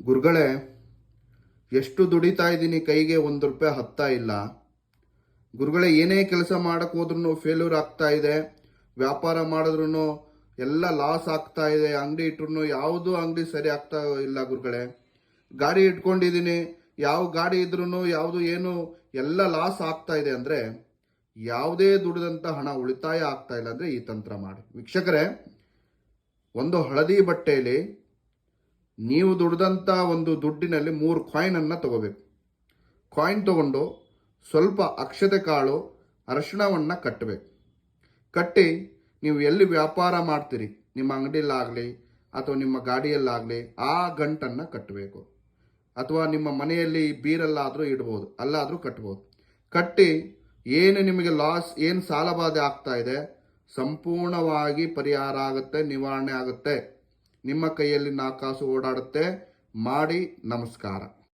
ಗುರುಗಳೇ, ಎಷ್ಟು ದುಡಿತಾ ಇದ್ದೀನಿ ಕೈಗೆ ಒಂದು ರೂಪಾಯಿ ಹತ್ತಾ ಇಲ್ಲ. ಗುರುಗಳೇ, ಏನೇ ಕೆಲಸ ಮಾಡಕ್ಕೆ ಹೋದ್ರೂ ಫೇಲ್ಯೂರ್ ಆಗ್ತಾ ಇದೆ. ವ್ಯಾಪಾರ ಮಾಡಿದ್ರು ಎಲ್ಲ ಲಾಸ್ ಆಗ್ತಾ ಇದೆ. ಅಂಗಡಿ ಇಟ್ರು ಯಾವುದೂ ಅಂಗಡಿ ಸರಿ ಆಗ್ತಾ ಇಲ್ಲ ಗುರುಗಳೇ. ಗಾಡಿ ಇಟ್ಕೊಂಡಿದ್ದೀನಿ. ಯಾವ ಗಾಡಿ ಇದ್ರೂ ಯಾವುದು ಏನು ಎಲ್ಲ ಲಾಸ್ ಆಗ್ತಾ ಇದೆ ಅಂದರೆ ಯಾವುದೇ ದುಡಿದಂಥ ಹಣ ಉಳಿತಾಯ ಆಗ್ತಾ ಇಲ್ಲ ಅಂದರೆ ಈ ತಂತ್ರ ಮಾಡಿ. ವೀಕ್ಷಕರೇ, ಒಂದು ಹಳದಿ ಬಟ್ಟೆಯಲ್ಲಿ ನೀವು ದುಡ್ದಂಥ ಒಂದು ದುಡ್ಡಿನಲ್ಲಿ ಮೂರು ಕಾಯಿನನ್ನು ತಗೋಬೇಕು. ಕಾಯಿನ್ ತಗೊಂಡು ಸ್ವಲ್ಪ ಅಕ್ಷತೆ ಕಾಳು, ಅರಶಿಣವನ್ನು ಕಟ್ಟಬೇಕು ಕಟ್ಟಿ ನೀವು ಎಲ್ಲಿ ವ್ಯಾಪಾರ ಮಾಡ್ತೀರಿ? ನಿಮ್ಮ ಅಂಗಡಿಯಲ್ಲಾಗಲಿ ಅಥವಾ ನಿಮ್ಮ ಗಾಡಿಯಲ್ಲಾಗಲಿ ಆ ಗಂಟನ್ನು ಕಟ್ಟಬೇಕು ಅಥವಾ ನಿಮ್ಮ ಮನೆಯಲ್ಲಿ ಬೀರಲ್ಲಾದರೂ ಇಡ್ಬೋದು, ಅಲ್ಲಾದರೂ ಕಟ್ಬೋದು. ಕಟ್ಟಿ ಏನು ನಿಮಗೆ ಲಾಸ್ ಏನು ಸಾಲಬಾಧೆ ಆಗ್ತಾ ಇದೆ, ಸಂಪೂರ್ಣವಾಗಿ ಪರಿಹಾರ ಆಗುತ್ತೆ, ನಿವಾರಣೆ ಆಗುತ್ತೆ. ನಿಮ್ಮ ಕೈಯಲ್ಲಿ ನಾಕಾಸು ಕಾಸು ಓಡಾಡುತ್ತೆ. ಮಾಡಿ ನಮಸ್ಕಾರ.